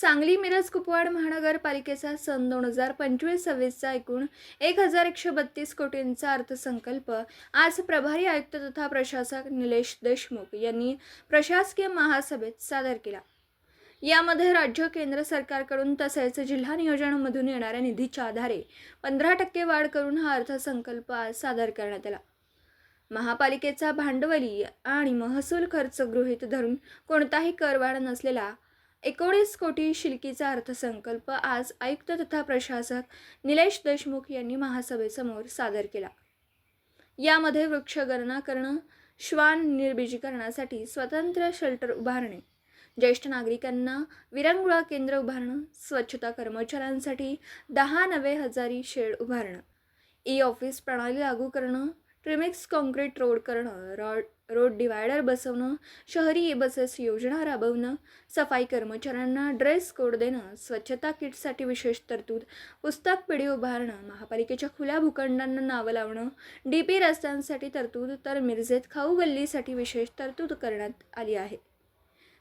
सांगली मिरज कुपवाड महानगरपालिकेचा सन दोन हजार पंचवीस सव्वीसचा एकूण एक हजार एकशे बत्तीस कोटींचा अर्थसंकल्प. आज प्रभारी आयुक्त तथा प्रशासक निलेश देशमुख यांनी प्रशासकीय महासभेत सादर केला. यामध्ये राज्य केंद्र सरकारकडून तसेच जिल्हा नियोजनामधून येणाऱ्या निधीच्या आधारे पंधरा टक्के वाढ करून हा अर्थसंकल्प आज सादर करण्यात आला. महापालिकेचा भांडवली आणि महसूल खर्च गृहीत धरून कोणताही करवाढ नसलेला एकोणीस कोटी शिल्कीचा अर्थसंकल्प आज आयुक्त तथा प्रशासक निलेश देशमुख यांनी महासभेसमोर सादर केला. यामध्ये वृक्षगणना करणं श्वान निर्बीजीकरणासाठी स्वतंत्र शेल्टर उभारणे ज्येष्ठ नागरिकांना विरंगुळा केंद्र उभारणं स्वच्छता कर्मचाऱ्यांसाठी दहा नवे हजारी शेड उभारणं ई ऑफिस प्रणाली लागू करणं ट्रिमिक्स कॉन्क्रीट रोड करणं रॉड रोड डिवायडर बसवणं शहरी बसेस योजना राबवणं सफाई कर्मचाऱ्यांना ड्रेस कोड देणं स्वच्छता किटसाठी विशेष तरतूद पुस्तक पिढी उभारणं महापालिकेच्या खुल्या भूखंडांना नावं लावणं डी पी रस्त्यांसाठी तरतूद तर मिरजेत खाऊ गल्लीसाठी विशेष तरतूद करण्यात आली आहे.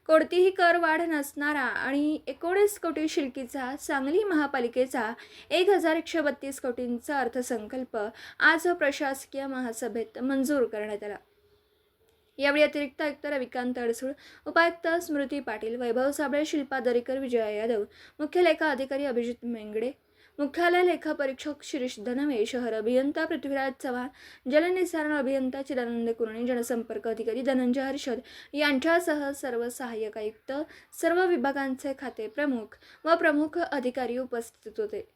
कोणतीही कर वाढ नसणारा आणि एकोणीस कोटी शिल्कीचा सांगली महापालिकेचा एक हजार एकशे बत्तीस कोटींचा अर्थसंकल्प आज प्रशासकीय महासभेत मंजूर करण्यात आला. यावेळी अतिरिक्त आयुक्त रविकांत अडसूळ उपायुक्त स्मृती पाटील वैभव साबळे शिल्पा दरेकर विजया यादव मुख्य लेखा अधिकारी अभिजित मेंगडे मुख्यालय लेखा परीक्षक शिरीष धनवे शहर अभियंता पृथ्वीराज चव्हाण जलनिसारण अभियंता चिदानंद कुरणे जनसंपर्क अधिकारी धनंजय हर्षद यांच्यासह सर्व सहाय्यक आयुक्त सर्व विभागांचे खाते प्रमुख व प्रमुख अधिकारी उपस्थित होते.